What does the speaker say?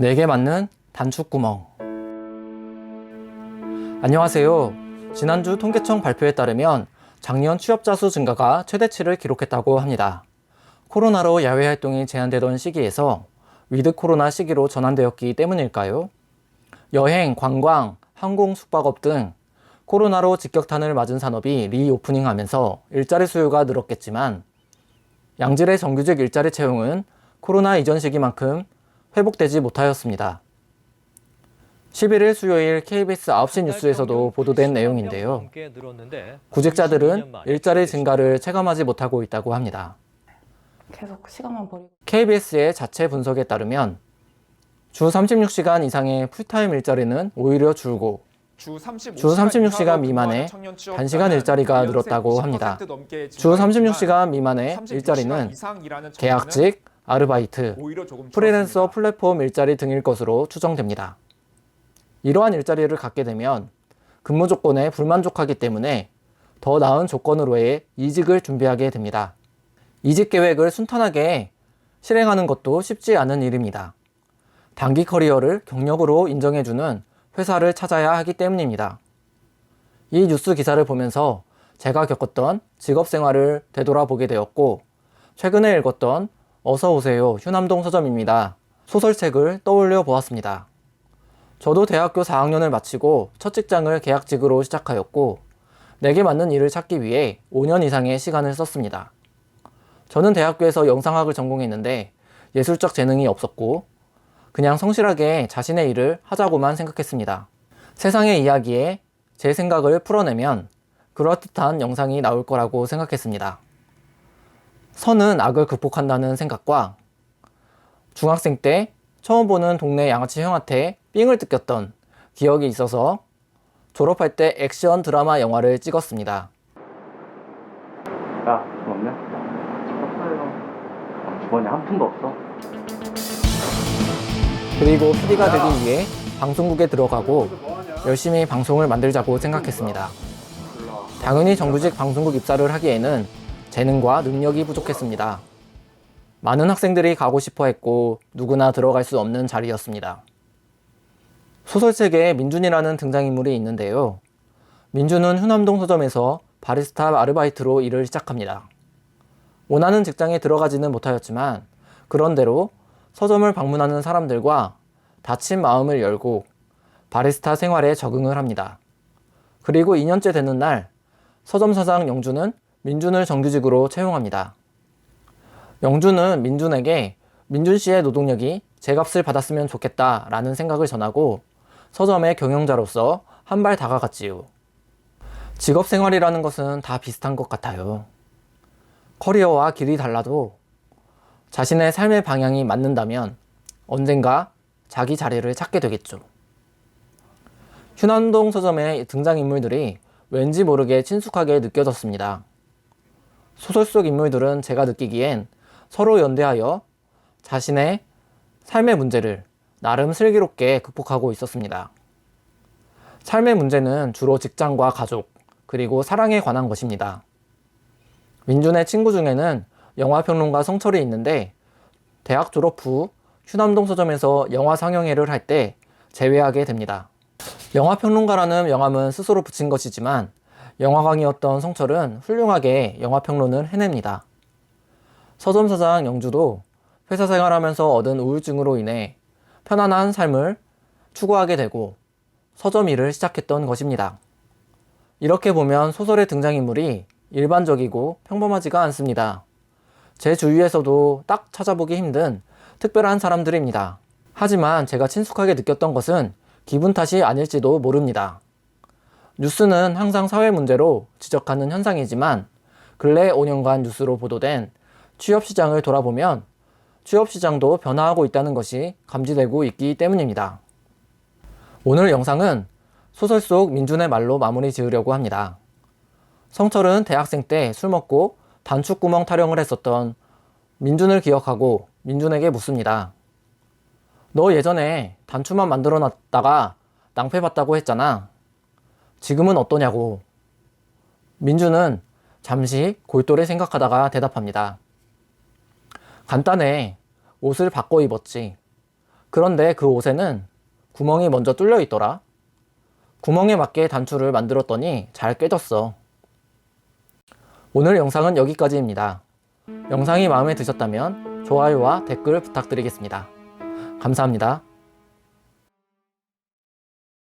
내게 맞는 단축구멍. 안녕하세요. 지난주 통계청 발표에 따르면 작년 취업자 수 증가가 최대치를 기록했다고 합니다. 코로나로 야외 활동이 제한되던 시기에서 위드 코로나 시기로 전환되었기 때문일까요? 여행, 관광, 항공, 숙박업 등 코로나로 직격탄을 맞은 산업이 리오프닝 하면서 일자리 수요가 늘었겠지만 양질의 정규직 일자리 채용은 코로나 이전 시기만큼 회복되지 못하였습니다. 11일 수요일 KBS 9시 뉴스에서도 보도된 내용인데요. 구직자들은 일자리 증가를 체감하지 못하고 있다고 합니다. 계속 시간만 버리고 KBS의 자체 분석에 따르면 주 36시간 이상의 풀타임 일자리는 오히려 줄고 주 36시간, 주 36시간 미만의 단시간 일자리가 늘었다고 합니다. 주 36시간 미만의 일자리는 계약직, 아르바이트, 프리랜서 플랫폼 일자리 등일 것으로 추정됩니다. 이러한 일자리를 갖게 되면 근무 조건에 불만족하기 때문에 더 나은 조건으로의 이직을 준비하게 됩니다. 이직 계획을 순탄하게 실행하는 것도 쉽지 않은 일입니다. 단기 커리어를 경력으로 인정해주는 회사를 찾아야 하기 때문입니다. 이 뉴스 기사를 보면서 제가 겪었던 직업 생활을 되돌아보게 되었고, 최근에 읽었던 어서 오세요 휴남동 서점입니다. 소설책을 떠올려 보았습니다. 저도 대학교 4학년을 마치고 첫 직장을 계약직으로 시작하였고, 내게 맞는 일을 찾기 위해 5년 이상의 시간을 썼습니다. 저는 대학교에서 영상학을 전공했는데 예술적 재능이 없었고, 그냥 성실하게 자신의 일을 하자고만 생각했습니다. 세상의 이야기에 제 생각을 풀어내면 그럴듯한 영상이 나올 거라고 생각했습니다. 선은 악을 극복한다는 생각과 중학생 때 처음 보는 동네 양아치 형한테 삥을 뜯겼던 기억이 있어서 졸업할 때 액션 드라마 영화를 찍었습니다. 야, 돈 없냐? 없어요. 주머니 한 푼도 없어? 그리고 PD가 되기 위해 방송국에 들어가고 열심히 방송을 만들자고 생각했습니다. 당연히 정규직 방송국 입사를 하기에는 재능과 능력이 부족했습니다. 많은 학생들이 가고 싶어 했고 누구나 들어갈 수 없는 자리였습니다. 소설책에 민준이라는 등장인물이 있는데요. 민준은 휴남동 서점에서 바리스타 아르바이트로 일을 시작합니다. 원하는 직장에 들어가지는 못하였지만 그런대로 서점을 방문하는 사람들과 다친 마음을 열고 바리스타 생활에 적응을 합니다. 그리고 2년째 되는 날 서점 사장 영주는 민준을 정규직으로 채용합니다. 영주는 민준에게 민준 씨의 노동력이 제 값을 받았으면 좋겠다라는 생각을 전하고 서점의 경영자로서 한 발 다가갔지요. 직업 생활이라는 것은 다 비슷한 것 같아요. 커리어와 길이 달라도 자신의 삶의 방향이 맞는다면 언젠가 자기 자리를 찾게 되겠죠. 휴남동 서점의 등장인물들이 왠지 모르게 친숙하게 느껴졌습니다. 소설 속 인물들은 제가 느끼기엔 서로 연대하여 자신의 삶의 문제를 나름 슬기롭게 극복하고 있었습니다. 삶의 문제는 주로 직장과 가족, 그리고 사랑에 관한 것입니다. 민준의 친구 중에는 영화평론가 성철이 있는데 대학 졸업 후 휴남동 서점에서 영화 상영회를 할 때 제외하게 됩니다. 영화평론가라는 명함은 스스로 붙인 것이지만 영화광이었던 성철은 훌륭하게 영화평론을 해냅니다. 서점 사장 영주도 회사 생활하면서 얻은 우울증으로 인해 편안한 삶을 추구하게 되고 서점 일을 시작했던 것입니다. 이렇게 보면 소설의 등장인물이 일반적이고 평범하지가 않습니다. 제 주위에서도 딱 찾아보기 힘든 특별한 사람들입니다. 하지만 제가 친숙하게 느꼈던 것은 기분 탓이 아닐지도 모릅니다. 뉴스는 항상 사회 문제로 지적하는 현상이지만 근래 5년간 뉴스로 보도된 취업 시장을 돌아보면 취업 시장도 변화하고 있다는 것이 감지되고 있기 때문입니다. 오늘 영상은 소설 속 민준의 말로 마무리 지으려고 합니다. 성철은 대학생 때 술 먹고 단축구멍 타령을 했었던 민준을 기억하고 민준에게 묻습니다. 너 예전에 단추만 만들어 놨다가 낭패 봤다고 했잖아. 지금은 어떠냐고. 민준은 잠시 골똘히 생각하다가 대답합니다. 간단해. 옷을 바꿔 입었지. 그런데 그 옷에는 구멍이 먼저 뚫려 있더라. 구멍에 맞게 단추를 만들었더니 잘 깨졌어. 오늘 영상은 여기까지입니다. 영상이 마음에 드셨다면 좋아요와 댓글 부탁드리겠습니다. 감사합니다.